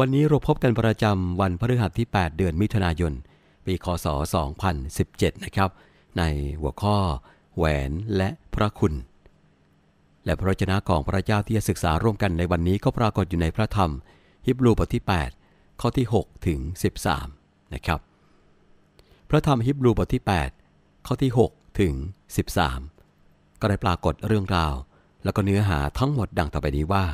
วันนี้เราพบกันประจำวันพฤหัสที่ 8 เดือนมิถุนายน ปีคศ 2017 นะครับ ในหัวข้อ แหวนและพระคุณ และพระวจนะของพระเจ้าที่จะศึกษาร่วมกันในวันนี้ก็ปรากฏอยู่ในพระธรรม ฮิบรูบทที่ 8 ข้อที่ 6 ถึง 13 นะครับ พระธรรมฮิบรูบทที่ 8 ข้อที่ 6 ถึง 13 ก็ได้ปรากฏเรื่องราว แล้วก็เนื้อหาทั้งหมดดังต่อไปนี้ว่า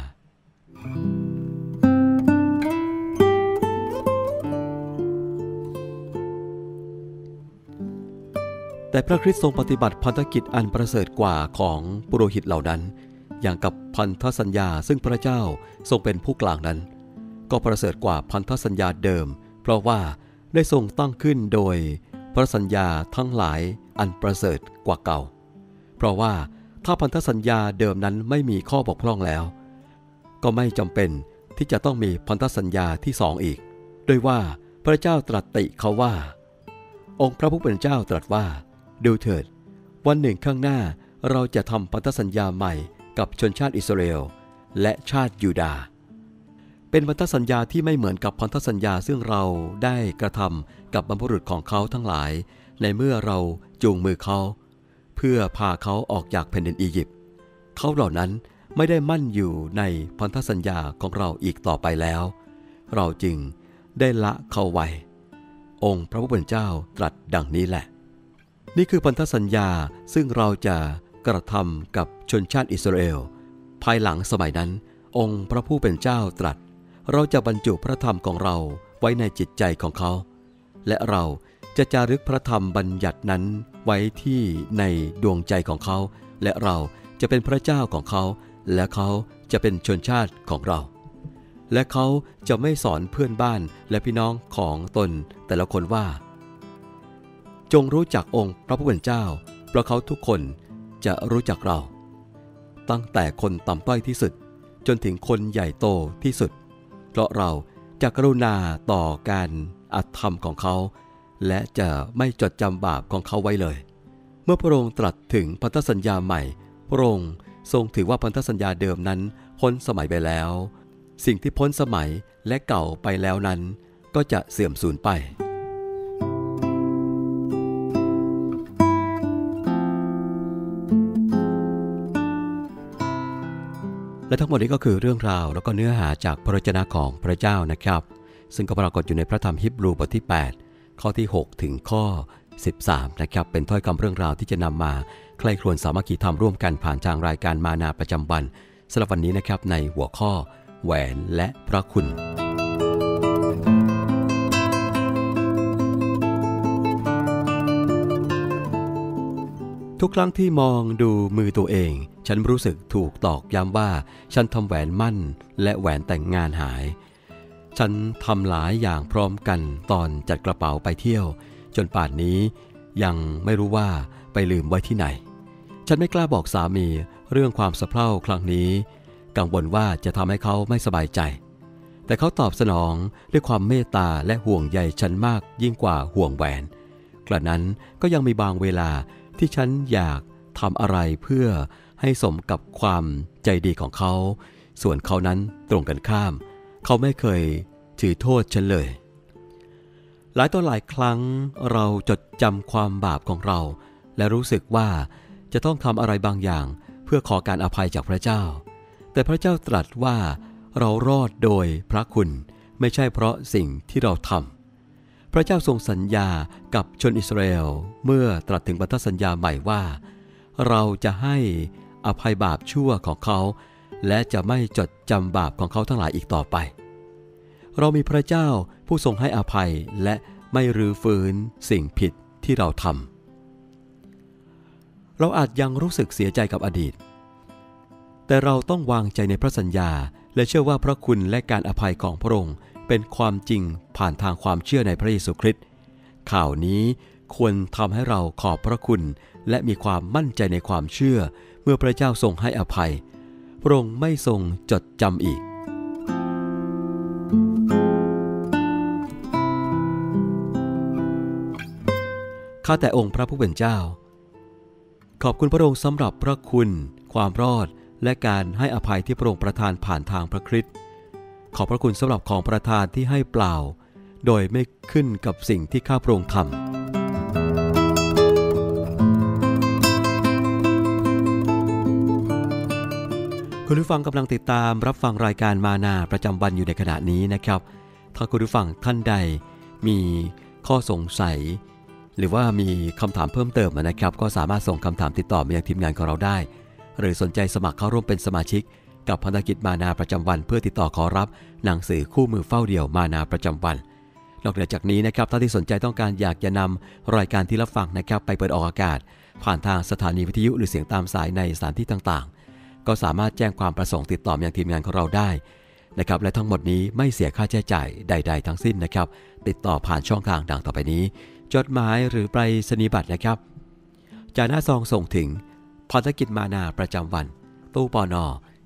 แต่พระคริสต์ทรงปฏิบัติพันธกิจอันประเสริฐกว่าของปุโรหิตเหล่านั้น อย่างกับพันธสัญญาซึ่งพระเจ้าทรงเป็นผู้กลางนั้น ก็ประเสริฐกว่าพันธสัญญาเดิม เพราะว่าได้ทรงตั้งขึ้นโดยพระสัญญาทั้งหลายอันประเสริฐกว่าเก่า เพราะว่าถ้าพันธสัญญาเดิมนั้นไม่มีข้อบกพร่องแล้ว ก็ไม่จำเป็นที่จะต้องมีพันธสัญญาที่สองอีก โดยว่าพระเจ้าตรัสติเขาว่า องค์พระผู้เป็นเจ้าตรัสว่า ดูเถิด วันหนึ่งข้างหน้าเราจะทำพันธสัญญาใหม่กับชนชาติอิสราเอลและชาติยูดา เป็นพันธสัญญาที่ไม่เหมือนกับพันธสัญญาซึ่งเราได้กระทำกับบรรพบุรุษของเขาทั้งหลาย ในเมื่อเราจูงมือเขา เพื่อพาเขาออกจากแผ่นดินอียิปต์เขาเหล่านั้นไม่ได้มั่นอยู่ในพันธสัญญาของเราอีกต่อไปแล้ว เราจึงได้ละเขาไว้ องค์พระผู้เป็นเจ้าตรัสดังนี้แหละ นี่คือพันธสัญญาซึ่งเราจะกระทำกับชนชาติอิสราเอล ภายหลังสมัยนั้น องค์พระผู้เป็นเจ้าตรัส เราจะบรรจุพระธรรมของเราไว้ในจิตใจของเขา และเราจะจารึกพระธรรมบัญญัตินั้นไว้ที่ในดวงใจของเขา และเราจะเป็นพระเจ้าของเขา และเขาจะเป็นชนชาติของเรา และเขาจะไม่สอนเพื่อนบ้านและพี่น้องของตนแต่ละคนว่า จงรู้จักองค์พระผู้เป็นเจ้า เพราะเขาทุกคนจะรู้จักเรา ตั้งแต่คนต่ำต้อยที่สุด จนถึงคนใหญ่โตที่สุด เพราะเราจะกรุณาต่อการอัตธรรมของเขา และจะไม่จดจำบาปของเขาไว้เลย เมื่อพระองค์ตรัสถึงพันธสัญญาใหม่ พระองค์ทรงถือว่าพันธสัญญาเดิมนั้นพ้นสมัยไปแล้ว สิ่งที่พ้นสมัยและเก่าไปแล้วนั้น ก็จะเสื่อมสูญไป และทั้งหมดนี้ก็คือเรื่องราวแล้วก็เนื้อหาจากพระวจนะของพระเจ้านะครับ ซึ่งก็ปรากฏอยู่ในพระธรรมฮิบรูบทที่ 8 ข้อที่ 6 ถึงข้อ 13 นะครับ เป็นถ้อยคำเรื่องราวที่จะนำมาใคร่ครวญสามัคคีธรรมร่วมกันผ่านทางรายการมานาประจำวันสำหรับวันนี้นะครับในหัวข้อ แหวนและพระคุณ ทุกครั้งที่มองดูมือตัวเอง ฉันรู้สึกถูกตอกย้ำว่า ฉันทำแหวนมั่นและแหวนแต่งงานหาย ฉันทำหลายอย่างพร้อมกันตอนจัดกระเป๋าไปเที่ยว จนป่านนี้ยังไม่รู้ว่าไปลืมไว้ที่ไหน ฉันไม่กล้าบอกสามีเรื่องความสะเพร่าครั้งนี้ กังวลว่าจะทำให้เขาไม่สบายใจ แต่เขาตอบสนองด้วยความเมตตาและห่วงใยฉันมากยิ่งกว่าห่วงแหวนกระนั้นก็ยังมีบางเวลา ที่ฉันอยากทำอะไรเพื่อให้สมกับความใจดีของเขา ส่วนเขานั้นตรงกันข้าม เขาไม่เคยถือโทษฉันเลย หลายต่อหลายครั้งเราจดจำความบาปของเรา และรู้สึกว่าจะต้องทำอะไรบางอย่าง เพื่อขอการอภัยจากพระเจ้า แต่พระเจ้าตรัสว่าเรารอดโดยพระคุณ ไม่ใช่เพราะสิ่งที่เราทำ พระเจ้าทรงสัญญากับชนอิสราเอลเมื่อตรัสถึงบันทสัญญาใหม่ว่า เราจะให้อภัยบาปชั่วของเขา และจะไม่จดจำบาปของเขาทั้งหลายอีกต่อไป เรามีพระเจ้าผู้ทรงให้อภัยและไม่รื้อฟื้นสิ่งผิดที่เราทำเราอาจยังรู้สึกเสียใจกับอดีต แต่เราต้องวางใจในพระสัญญาและเชื่อว่าพระคุณและการอภัยของพระองค์ เป็นความจริงผ่านทางความเชื่อในพระเยซูคริสต์ข่าวนี้ควรทำให้เราขอบพระคุณ และมีความมั่นใจในความเชื่อ เมื่อพระเจ้าทรงให้อภัย พระองค์ไม่ทรงจดจำอีก ข้าแต่องค์พระผู้เป็นเจ้า ขอบคุณพระองค์สำหรับพระคุณ ความรอด และการให้อภัยที่พระองค์ประทานผ่านทางพระคริสต์ ขอพระคุณสำหรับของประทานที่ให้เปล่า โดยไม่ขึ้นกับสิ่งที่ข้าพระองค์ทำคุณผู้ฟังกำลังติดตามรับฟังรายการมานาประจำวันอยู่ในขณะนี้นะครับ ถ้าคุณผู้ฟังท่านใดมีข้อสงสัย หรือว่ามีคำถามเพิ่มเติมนะครับ ก็สามารถส่งคำถามติดต่อมายังทีมงานของเราได้ หรือสนใจสมัครเข้าร่วมเป็นสมาชิก กับพันธกิจมานาประจำวัน เพื่อติดต่อขอรับหนังสือคู่มือเฝ้าเดี่ยวมานาประจำวัน นอกจากนี้นะครับถ้าที่สนใจต้องการอยากจะนำรายการที่รับฟังนะครับไปเปิดออกอากาศ ผ่านทางสถานีวิทยุหรือเสียงตามสายในสถานที่ต่างๆ ก็สามารถแจ้งความประสงค์ติดต่อมายังทีมงานของเราได้นะครับและทั้งหมดนี้ไม่เสียค่าใช้จ่ายใด ๆ ทั้งสิ้นนะครับ ติดต่อผ่านช่องทางดังต่อไปนี้ จดหมายหรือไปรษณียบัตรนะครับจากหน้าซองส่งถึงพันธกิจมานาประจำวัน ตู้ปอนอ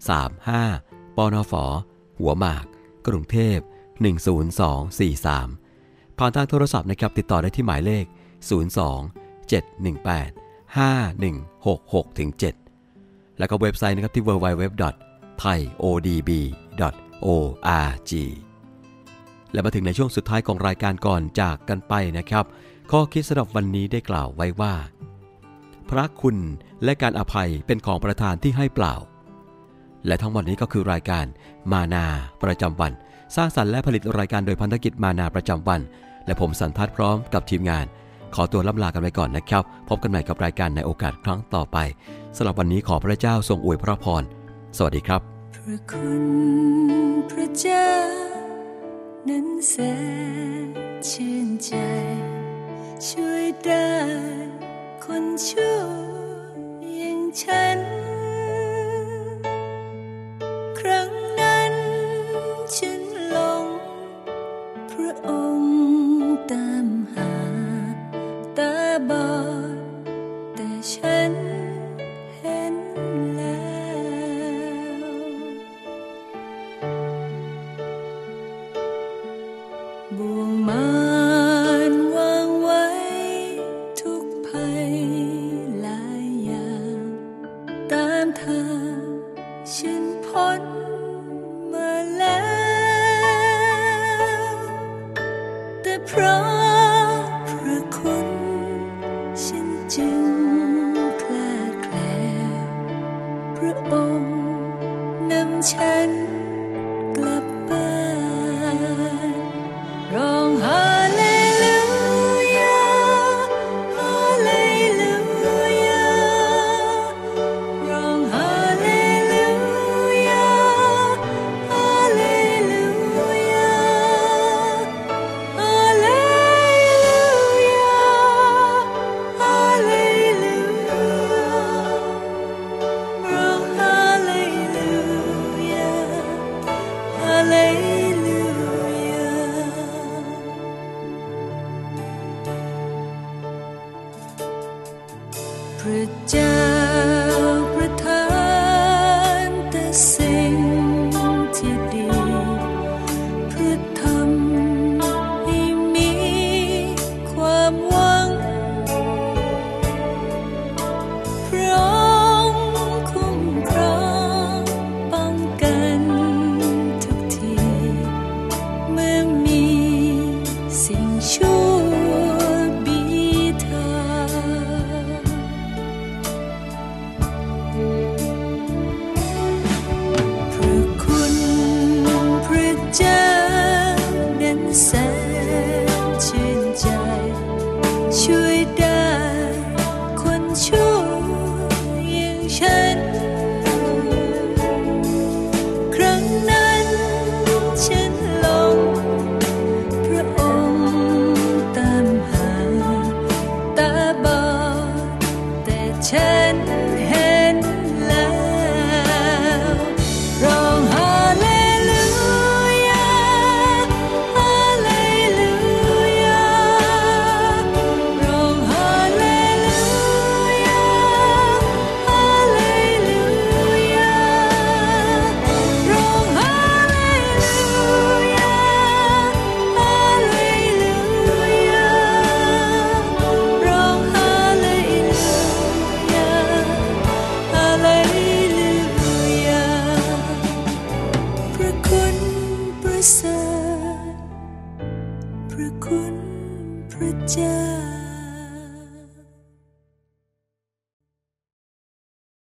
35ปอนอฝหัวหมาก กรุงเทพ 10243 ผ่านทางโทรศัพท์นะครับติดต่อได้ที่หมายเลข 02 718 5166ถึง7แล้วก็เว็บไซต์นะครับที่ www.thaiodb.org และมาถึงในช่วงสุดท้ายของรายการก่อนจากกันไปนะครับ ข้อคิดสำหรับวันนี้ได้กล่าวไว้ว่า พระคุณและการอภัยเป็นของประทานที่ให้เปล่า และทั้งหมดนี้ก็คือรายการมานาประจำวัน สร้างสรรค์และผลิตรายการโดยพันธกิจมานาประจำวัน และผมสันทัดพร้อมกับทีมงาน ขอตัวล่ำลากันไปก่อนนะครับ พบกันใหม่กับรายการในโอกาสครั้งต่อไปสำหรับวันนี้ขอพระเจ้าทรงอวยพระพร สวัสดีครับ พระคุณพระเจ้านั้นแสนชื่นใจ ช่วยได้คนชั่วอย่างฉัน แ